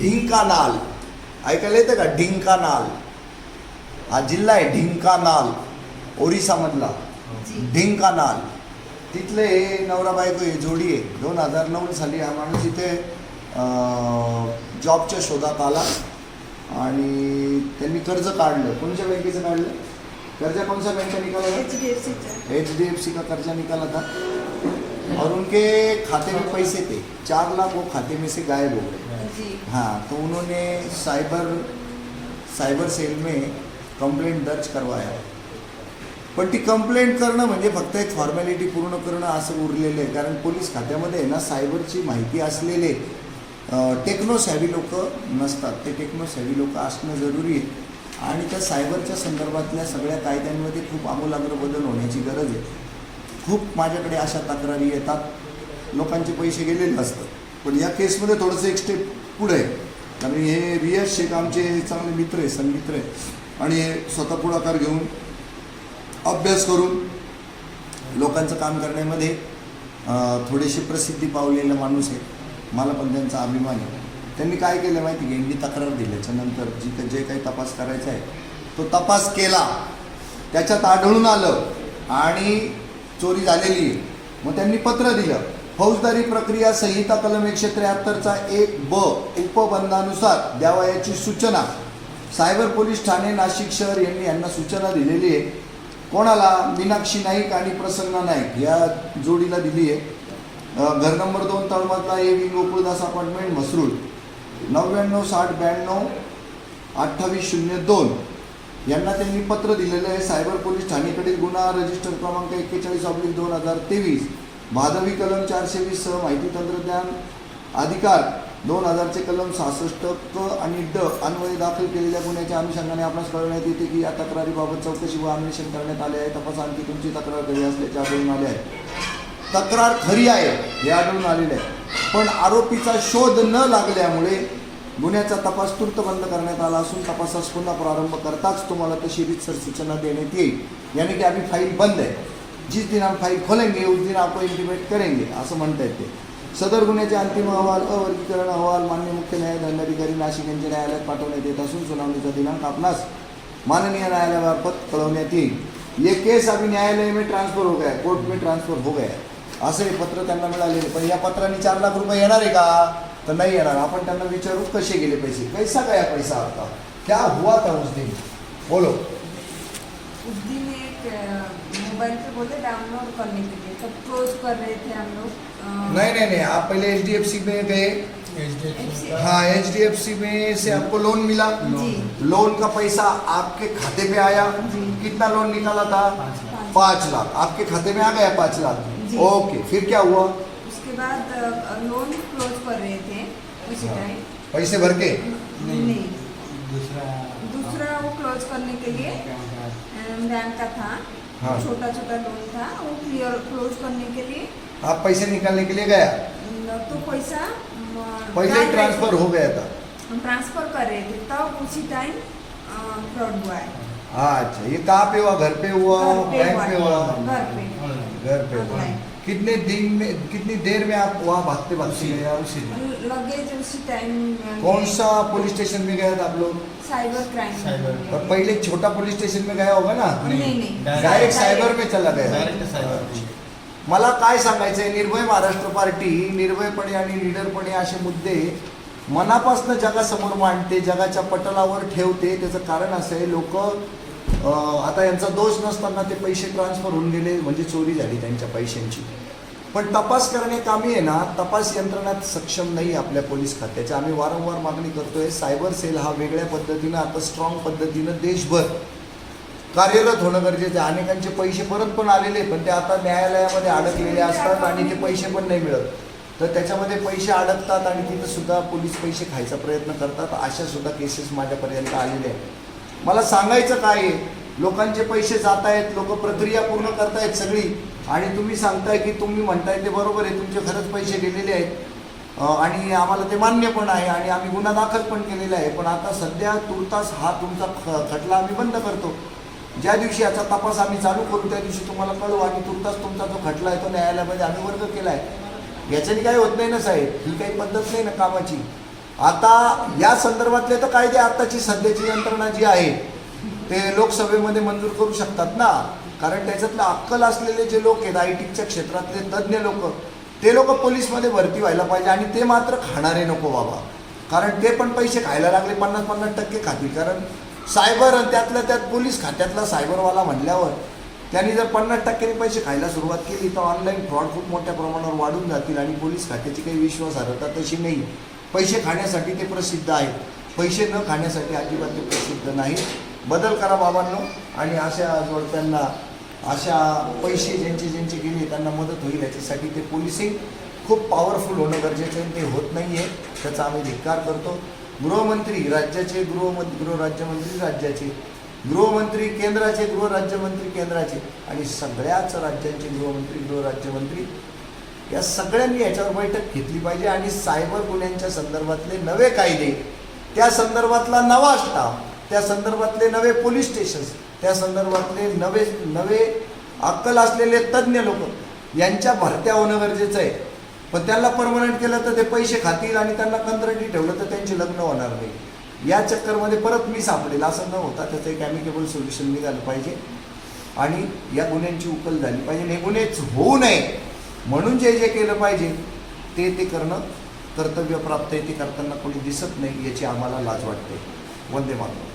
ढिंकानाल. ऐकायला येतं का? ढिंकानाल. हा जिल्हा आहे ढिंकानाल. ओरिसामधला. ढिंकानाल. तिथले हे नवरा बायको हे जोडी आहे. दोन हजार नऊ साली हा माणूस इथे जॉबच्या शोधात आला. आणि त्यांनी कर्ज काढलं. कोणत्या बँकेचं काढलं? कर्ज कोणत्या बँकचा निकाला एच डी एफ सीचा एच डी एफ सी का कर्जा निकाला था और उनके खाते में पैसे थे. चार लाख वो खाते में से गायब हो गए. जी। हाँ तो उन्होंने साइबर सायबर सेल में कंप्लेंट दर्ज करवाया। पण ती कंप्लेंट करणं म्हणजे फक्त एक फॉर्मॅलिटी पूर्ण करणं असं उरलेलं आहे. कारण पोलीस खात्यामध्ये ना सायबरची माहिती असलेले टेक्नो सॅव्ही लोक नसतात. ते टेक्नो सॅव्ही लोक असणं जरुरी आहे. आणि त्या सायबरच्या संदर्भातल्या सगळ्या कायद्यांमध्ये खूप आमूलाग्र बदल होण्याची गरज आहे. खूप माझ्याकडे अशा तक्रारी येतात. लोकांचे पैसे गेलेले असतात. पण या केसमध्ये थोडंसं एक स्टेप पुढे. कारण हे रियाज शेख आमचे चांगले मित्र आहे संगमित्र आहे आणि हे स्वतः पुढाकार घेऊन अभ्यास करून लोकांचं काम करण्यामध्ये थोडीशी प्रसिद्धी पावलेला माणूस आहे मला पण त्यांचा अभिमान आहे. त्यांनी काय केलं माहिती आहे तक्रार दिल्याच्यानंतर जी जे काही तपास करायचा आहे तो तपास केला. त्याच्यात आढळून आलं. आणि चोरी झालेली आहे. मग त्यांनी पत्र दिलं. फौजदारी प्रक्रिया संहिता कलम एकशे त्र्याहत्तरचा एक ब उपबंधानुसार द्यावा याची सूचना. सायबर पोलीस ठाणे नाशिक शहर यांनी यांना सूचना दिलेली आहे. कोणाला मीनाक्षी नाईक आणि प्रसन्न नाईक या जोडीला दिली आहे. घर नंबर दोन तळमधला A wing Gokuldas apartment Mhasrul नव्याण्णव साठ ब्याण्णव अठ्ठावीस शून्य दोन. यांना त्यांनी पत्र दिलेलं आहे. सायबर पोलीस ठाणेकडील गुन्हा रजिस्टर क्रमांक एक्केचाळीस ऑब्लिक दोन हजार तेवीस. माधवी कलम चारशे वीस सह माहिती तंत्रज्ञान अधिकार दोन हजारचे कलम सहासष्ट क आणि ड अन्वये दाखल केलेल्या गुन्ह्याच्या अनुषंगाने आपणास कळवण्यात येते की या तक्रारीबाबत चौकशी व अन्वेषण करण्यात आले आहे. तपास आणखी तुमची तक्रार खरी असल्याचे आढळून आले आहे. तक्रार खरी आहे हे आढळून आलेले आहे. पण आरोपीचा शोध न लागल्यामुळे गुन्ह्याचा तपास तूर्त बंद करण्यात आला असून तपासास पुन्हा प्रारंभ करताच तुम्हाला तशी रीतसर सूचना देण्यात येईल. यानी की आम्ही फाईल बंद आहे. जिस दिन हम फाइल खोलेंगे उस दिन आपको इंटिमेट करेंगे असं म्हणता येते. सदर गुन्ह्याचे अंतिम अहवाल अवर्गीकरण अहवाल मान्य मुख्य न्यायदंडाधिकारी नाशिक यांच्या न्यायालयात पाठवण्यात येत असून सुनावणीचा दिनांक आपणास माननीय न्यायालयामार्फत कळवण्यात येईल. ये केस अभी न्यायालय में ट्रान्सफर हो गया कोर्ट में ट्रान्सफर हो गया असं हे पत्र त्यांना मिळालेले पण या पत्राने चार लाख रुपये येणार आहे का? तर नाही येणार. आपण त्यांना विचारू कसे गेले पैसे? कैसा गया पैसा आपका क्या हुआ था उस दिन? बोलो. उस दिन एक मोबाइल पे बोले डाउनलोड करने के लिए। सब क्लोज कर रहे थे हम लोग नहीं नहीं नहीं आप पहले एच डी एफ़ सी में गए। हाँ एच डी एफ़ सी में से आपको लोन मिला। लोन का पैसा आपके खाते में आया। कितना लोन निकाला था? पाँच लाख। आपके खाते में आ गया पाँच लाख? ओके फिर क्या हुआ? उसके बाद लोन क्लोज कर रहे थे उसी हाँ। टाइम पैसे भर के? नहीं दूसरा दूसरा वो क्लोज करने के लिए बैंक का था। हाँ। छोटा छोटा लोन था वो क्लियर क्लोज करने के लिए। आप पैसे निकालने के लिए गया? न, तो पैसा पहले ही ट्रांसफर। हो गया था। हम ट्रांसफर कर रहे थे तब उसी टाइम फ्रॉड हुआ है। अच्छा ये कहाँ पे हुआ? घर पे हुआ? घर पे बैंक पे हुआ हुआ? घर पे। घर पे हुआ. कितने दिन में कितनी देर में आप वहाँ भागते भागते गए आप? लगेज उसी टाइम कौन सा पुलिस स्टेशन में गए थे आप लोग? Cyber crime cyber. और पहले छोटा पुलिस स्टेशन में गया होगा ना? नहीं नहीं. डायरेक्ट सायबर में चला गया। डायरेक्ट सायबर मला काय सांगायचंय निर्भय महाराष्ट्र पार्टी निर्भयपणे आणि निडरपणे असे मुद्दे मनापासून जगासमोर मांडते जगाच्या पटलावर ठेवते. त्याचं कारण असं आहे लोक आता यांचा दोष नसताना ते पैसे ट्रान्सफर होऊन गेले म्हणजे चोरी झाली त्यांच्या पैशांची. पण तपास करणे कामी आहे ना तपास यंत्रणात सक्षम नाही आपल्या पोलीस खात्याच्या आम्ही वारंवार मागणी करतोय सायबर सेल हा वेगळ्या पद्धतीनं आता स्ट्रॉंग पद्धतीनं देशभर कार्यरत होणं गरजेचं आहे. अनेकांचे पैसे परत पण आलेले पण ते आता न्यायालयामध्ये अडकलेले असतात आणि ते पैसे पण नाही मिळत. तर त्याच्यामध्ये पैसे अडकतात आणि तिथं सुद्धा पोलीस पैसे खायचा प्रयत्न करतात अशा सुद्धा केसेस माझ्यापर्यंत आलेल्या आहेत. मला सांगायचं काय आहे लोकांचे पैसे जात आहेत लोक प्रक्रिया पूर्ण करतायत सगळी. आणि तुम्ही सांगताय की तुम्ही म्हणताय ते बरोबर आहे तुमचे खरंच पैसे गेलेले आहेत. आणि आम्हाला ते मान्य पण आहे आणि आम्ही गुन्हा दाखल पण केलेला आहे. पण आता सध्या तुर्तास हा तुमचा ख- खटला आम्ही बंद करतो. ज्या दिवशी याचा तपास आम्ही चालू करू त्या दिवशी तुम्हाला कळू आणि तुर्तास तुमचा जो खटला आहे तो न्यायालयामध्ये आम्ही वर्ग केला आहे याच्याने काही होत नाही ना साहेब? ही काही पद्धत नाही ना कामाची. आता या संदर्भातले तर कायदे आताची सध्याची यंत्रणा जी आहे ते लोकसभेमध्ये मंजूर करू शकतात ना? कारण त्याच्यातलं अक्कल असलेले जे लोक आहेत आय टीच्या क्षेत्रातले तज्ज्ञ लोक ते लोक पोलीसमध्ये भरती व्हायला पाहिजे आणि ते मात्र खाणारे नको बाबा. कारण ते पण पैसे खायला लागले पन्नास पन्नास टक्के खातील. कारण सायबर त्यातल्या त्यात पोलीस खात्यातला सायबरवाला म्हणल्यावर त्यांनी जर पन्नास टक्क्यांनी पैसे खायला सुरुवात केली तर ऑनलाईन फ्रॉड खूप मोठ्या प्रमाणावर वाढून जातील आणि पोलीस खात्याची काही विश्वासार्हता तशी नाही. पैसे खाण्यासाठी ते प्रसिद्ध आहेत. पैसे न खाण्यासाठी अजिबात ते प्रसिद्ध नाही बदल करा बाबांनो. आणि अशा जोडप्यांना अशा पैसे ज्यांचे ज्यांचे गेले त्यांना मदत होईल. याच्यासाठी ते पोलिसिंग खूप पॉवरफुल होणं गरजेचं आहे. ते होत नाही आहे त्याचा आम्ही धिक्कार करतो. गृहमंत्री राज्याचे गृहमंत्री गृहराज्यमंत्री राज्याचे. गृहमंत्री केंद्राचे गृहराज्यमंत्री केंद्राचे. आणि सगळ्याच राज्यांचे गृहमंत्री गृहराज्यमंत्री. या सगळ्यांनी याच्यावर बैठक घेतली पाहिजे. आणि सायबर गुन्ह्यांच्या संदर्भातले नवे कायदे. त्या संदर्भातला नवा स्टाफ. त्या संदर्भातले नवे पोलीस स्टेशन्स त्या संदर्भातले नवे नवे अक्कल असलेले तज्ज्ञ लोक यांच्या भरत्या होणं गरजेचं आहे. पण त्यांना परमनंट केलं तर ते पैसे खातील आणि त्यांना कंत्राटी ठेवलं तर त्यांचे लग्न होणार नाही. या चक्करमध्ये परत मी सापडेल असं न होता त्याचं एक ॲमिकेबल सोल्युशन निघालं पाहिजे. आणि या गुन्ह्यांची उकल झाली पाहिजे. हे गुन्हेच होऊ नये. म्हणून जे जे केलं पाहिजे ते ते करणं कर्तव्यप्राप्त आहे ते करताना कोणी दिसत नाही याची आम्हाला लाज वाटते. वंदे मातरम.